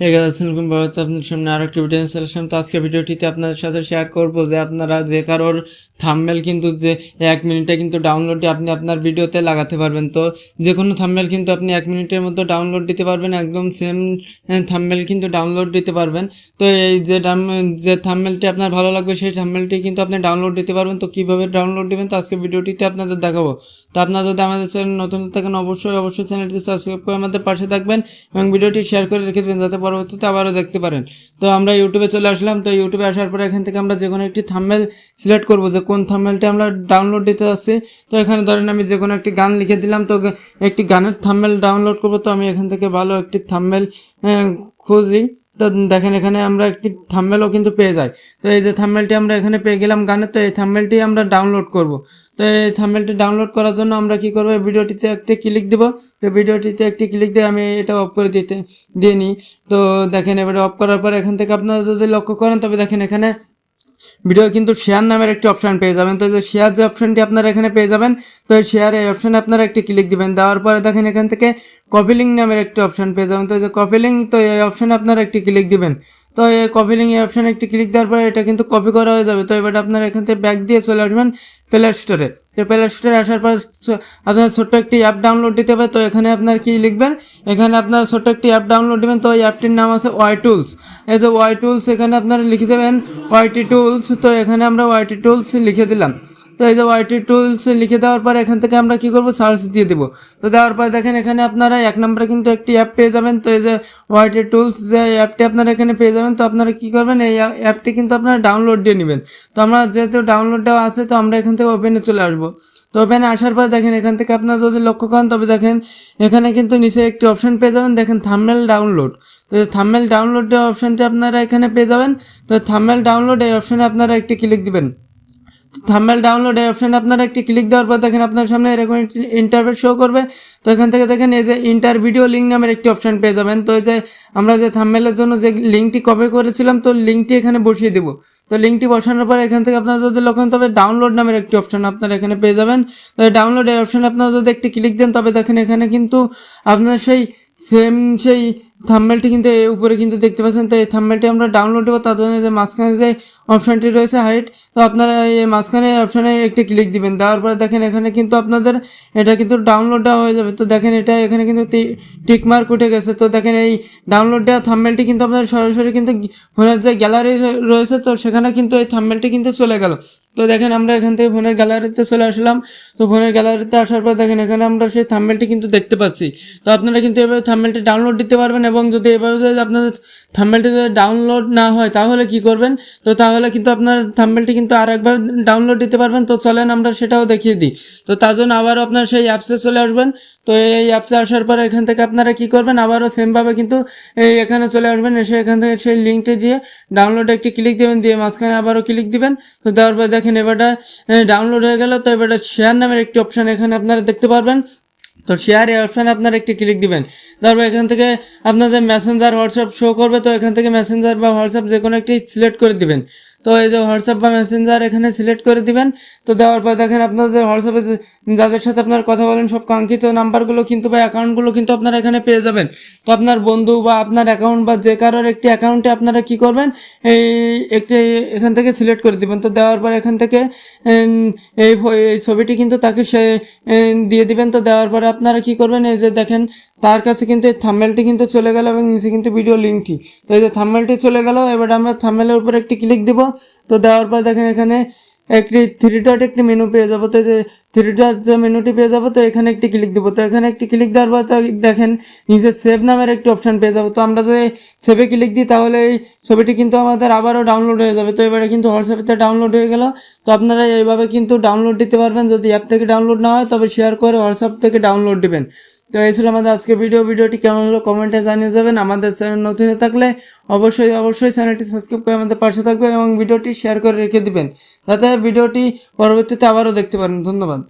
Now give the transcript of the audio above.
এগারো আসসালামাইকুম বাবা আপনাদের সামনে আরও একটি ভিডিও আসলাম। তো আজকে ভিডিওটিতে আপনাদের সাথে শেয়ার করব যে আপনারা যে কারোর থাম্বেল কিন্তু যে এক মিনিটে কিন্তু ডাউনলোডে আপনি আপনার ভিডিওতে লাগাতে পারবেন। তো যে কোনো থাম্বেল কিন্তু আপনি এক মিনিটের মধ্যে ডাউনলোড দিতে পারবেন। একদম সেম থাম্বেল কিন্তু ডাউনলোড দিতে পারবেন। তো এই যে যে থাম্বেলটি আপনার ভালো লাগবে, সেই থাম্বেলটি কিন্তু আপনি ডাউনলোড দিতে পারবেন। তো কীভাবে ডাউনলোড দিবেন, তো আজকে ভিডিওটিতে আপনাদের দেখাবো। তো আপনারা যদি আমাদের চ্যানেল নতুন থাকেন, অবশ্যই অবশ্যই চ্যানেলটি সাবস্ক্রাইব করে আমাদের পাশে থাকবেন এবং ভিডিওটি শেয়ার করে রেখে দেবেন, যাতে পরবর্তীতে আবারও দেখতে পারেন। তো আমরা ইউটিউবে চলে আসলাম। তো ইউটিউবে আসার পরে এখান থেকে আমরা যে কোনো একটি থাম্বেল সিলেক্ট করব যে কোন থাম্বেলটি আমরা ডাউনলোড দিতে যাচ্ছি। তো এখানে ধরেন আমি যে কোনো একটি গান লিখে দিলাম। তো একটি গানের থাম্বেল ডাউনলোড করব। তো আমি এখান থেকে ভালো একটি থাম্বেল খুঁজি। তো দেখেন, এখানে আমরা একটি থাম্বেলও কিন্তু পেয়ে যাই। তো এই যে থাম্বেলটি আমরা এখানে পেয়ে গেলাম গানের তো এই থাম্বেলটি আমরা ডাউনলোড করব। তো এই থাম্বেলটি ডাউনলোড করার জন্য আমরা কি করব ভিডিওটিতে একটি ক্লিক দিব। তো ভিডিওটিতে একটি ক্লিক দিয়ে আমি এটা অফ করে দিতে, দিয়ে নিই। তো দেখেন, এবারে অফ করার পর এখান থেকে আপনারা যদি লক্ষ্য করেন, তবে দেখেন এখানে ভিডিও কিন্তু শেয়ার নামের একটি অপশান পেয়ে যাবেন। তো যে শেয়ার যে অপশানটি আপনারা এখানে পেয়ে যাবেন, তো এই শেয়ার এই অপশানে আপনারা একটি ক্লিক দিবেন। দেওয়ার পরে দেখেন এখান থেকে কপিলিং নামের একটি অপশান পেয়ে যাবেন। তো যে কপিলিং তো এই অপশানে আপনারা একটি ক্লিক দিবেন। তো এই কপি লিঙ্ক এই অপশানে একটি ক্লিক দেওয়ার পরে এটা কিন্তু কপি করা হয়ে যাবে। তো এবার আপনারা এখান থেকে ব্যাক দিয়ে চলে আসবেন প্লে স্টোরে তো প্লে স্টোরে আসার পর আপনার ছোট্ট একটি অ্যাপ ডাউনলোড দিতে হবে। তো এখানে আপনার কি লিখবেন? এখানে আপনার ছোট্ট একটি অ্যাপ ডাউনলোড দেবেন। তো এই অ্যাপটির নাম আছে ওয়াই টুলস এই যে ওয়াই টুলস এখানে আপনারা লিখে দেবেন ওয়াইটি টুলস তো এখানে আমরা ওয়াইটি টুলস লিখে দিলাম। তো এই যে ওয়াইটি টুলস লিখে দেওয়ার পর এখান থেকে আমরা কি করব? সার্চ দিয়ে দেবো। তো দেওয়ার পর দেখেন এখানে আপনারা এক নম্বরে কিন্তু একটি অ্যাপ পেয়ে যাবেন। তো এই যে ওয়াইটি টুলস যে অ্যাপটি আপনারা এখানে পেয়ে যাবেন তো আপনারা কি করবেন, এই অ্যাপটি কিন্তু আপনারা ডাউনলোড দিয়ে নেবেন। তো আমরা যেহেতু ডাউনলোড দেওয়া আছে, তো আমরা এখান থেকে ওপেনে চলে আসব। তো ওপেনে আসার পর দেখেন, এখান থেকে আপনারা যদি লক্ষ্য করেন, তবে দেখেন, এখানে কিন্তু নিচে একটি অপশন পেয়ে যাবেন, দেখেন থাম্বেল ডাউনলোড তো থামমেল ডাউনলোড অপশনটি আপনারা এখানে পেয়ে যাবেন। তো থামমেল ডাউনলোড এই অপশানে আপনারা একটি ক্লিক দিবেন। থাম্বেল ডাউনলোড এই অপশানে আপনারা একটি ক্লিক দেওয়ার পর দেখেন আপনার সামনে এরকম ইন্টারভেট শো করবে। তো এখান থেকে দেখেন এই যে ইন্টার ভিডিও লিঙ্ক নামের একটি অপশান পেয়ে যাবেন। তো এই যে আমরা যে থাম্বেলের জন্য যে লিঙ্কটি কপি করেছিলাম, তো লিঙ্কটি এখানে বসিয়ে দেবো। তো লিঙ্কটি বসানোর পর এখান থেকে আপনারা যদি লক্ষণ তবে ডাউনলোড নামের একটি অপশান আপনারা এখানে পেয়ে যাবেন। তো ডাউনলোড এই অপশানে আপনারা যদি একটি ক্লিক দেন, তবে দেখেন এখানে কিন্তু আপনার সেই সেম সেই থাম্বেলটি কিন্তু এর উপরে কিন্তু দেখতে পাচ্ছেন, তো এই থাম্বেলটি আমরা ডাউনলোড দেবো, তার জন্য যে মাঝখানে যে অপশানটি রয়েছে হাইট তো আপনারা এই মাঝখানে অপশানে একটি ক্লিক দিবেন, দেওয়ার পরে দেখেন এখানে কিন্তু আপনাদের এটা কিন্তু ডাউনলোড দেওয়া হয়ে যাবে, তো দেখেন এটা এখানে কিন্তু টিক মার্ক উঠে গেছে, তো দেখেন এই ডাউনলোড দেওয়া থাম্বেলটি কিন্তু আপনার সরাসরি কিন্তু ফোনের যে গ্যালারি রয়েছে, তো সেখানে কিন্তু এই থাম্বেলটি কিন্তু চলে গেল। তো দেখেন আমরা এখান থেকে ফোনের গ্যালারিতে চলে আসলাম। তো ফোনের গ্যালারিতে আসার পর দেখেন এখানে আমরা সেই থাম্বেলটি কিন্তু দেখতে পাচ্ছি। তো আপনারা কিন্তু এভাবে থাম্বেলটি ডাউনলোড দিতে পারবেন এবং যদি এভাবে যদি আপনাদের থাম্বেলটি যদি ডাউনলোড না হয়, তাহলে কি করবেন? তো তাহলে কিন্তু আপনার থাম্বেলটি কিন্তু আর একবার ডাউনলোড দিতে পারবেন। তো চলেন আমরা সেটাও দেখিয়ে দিই। তো তার জন্য আবারও আপনার সেই অ্যাপসে চলে আসবেন। তো এই অ্যাপসে আসার পর এখান থেকে আপনারা কি করবেন? আবারও সেমভাবে কিন্তু এখানে চলে আসবেন, এসে এখান থেকে সেই লিঙ্কটি দিয়ে ডাউনলোড একটি ক্লিক দেবেন, দিয়ে মাঝখানে আবারও ক্লিক দিবেন। তো দেওয়ার পর দেখেন এবারটা ডাউনলোড হয়ে গেল। তো এবারটা শেয়ার নামের একটি অপশান এখানে আপনারা দেখতে পারবেন। তো শেয়ার এই অপশানে আপনারা একটি ক্লিক দিবেন। তারপর এখান থেকে আপনাদের মেসেঞ্জার হোয়াটসঅ্যাপ শো করবে। তো এখান থেকে মেসেঞ্জার বা হোয়াটসঅ্যাপ যে কোনো একটি সিলেক্ট করে দিবেন। তো এই যে হোয়াটসঅ্যাপ বা মেসেঞ্জার এখানে সিলেক্ট করে দিবেন। তো দেওয়ার পর দেখেন আপনাদের হোয়াটসঅ্যাপে যাদের সাথে আপনার কথা বলেন, সব কাঙ্ক্ষিত নাম্বারগুলো কিন্তু বা অ্যাকাউন্টগুলো কিন্তু আপনারা এখানে পেয়ে যাবেন। তো আপনার বন্ধু বা আপনার অ্যাকাউন্ট বা যে কারোর একটি অ্যাকাউন্টে আপনারা কি করবেন, এই একটি এখান থেকে সিলেক্ট করে দিবেন। তো দেওয়ার পর এখান থেকে এই এই ছবিটি কিন্তু তাকে সে দিয়ে দিবেন। তো দেওয়ার পরে আপনারা কি করবেন, এই যে দেখেন, তার কাছে কিন্তু এই থাম্বেলটি কিন্তু চলে গেল এবং নিচে কিন্তু ভিডিও লিঙ্কটি তো এই যে থাম্বেলটি চলে গেল, এবার আমরা থাম্বেলের উপর একটি ক্লিক দিব। তো দেওয়ার পর দেখেন এখানে একটি থ্রি ডট একটি মেনু পেয়ে যাব। তো থ্রি ডট যে মেনুটি পেয়ে যাব, তো এখানে একটি ক্লিক দেবো। তো এখানে একটি ক্লিক দেওয়ার পর দেখেন নিজের সেভ নামের একটি অপশান পেয়ে যাব। তো আমরা যদি সেভে ক্লিক দিই, তাহলে এই ছবিটি কিন্তু আমাদের আবারও ডাউনলোড হয়ে যাবে। তো এবারে কিন্তু হোয়াটসঅ্যাপেতে ডাউনলোড হয়ে গেল। তো আপনারা এইভাবে কিন্তু ডাউনলোড দিতে পারবেন। যদি অ্যাপ থেকে ডাউনলোড না হয়, তবে শেয়ার করে হোয়াটসঅ্যাপ থেকে ডাউনলোড দিবেন। তো এই ছিল আমাদের আজকে ভিডিও ভিডিওটি কেমন হলো কমেন্টে জানিয়ে যাবেন। আমাদের চ্যানেল নতুন থাকলে অবশ্যই অবশ্যই চ্যানেলটি সাবস্ক্রাইব করে আমাদের পাশে থাকবেন এবং ভিডিওটি শেয়ার করে রেখে দিবেন। যাতে ভিডিওটি পরবর্তীতে আবারও দেখতে পারেন। ধন্যবাদ।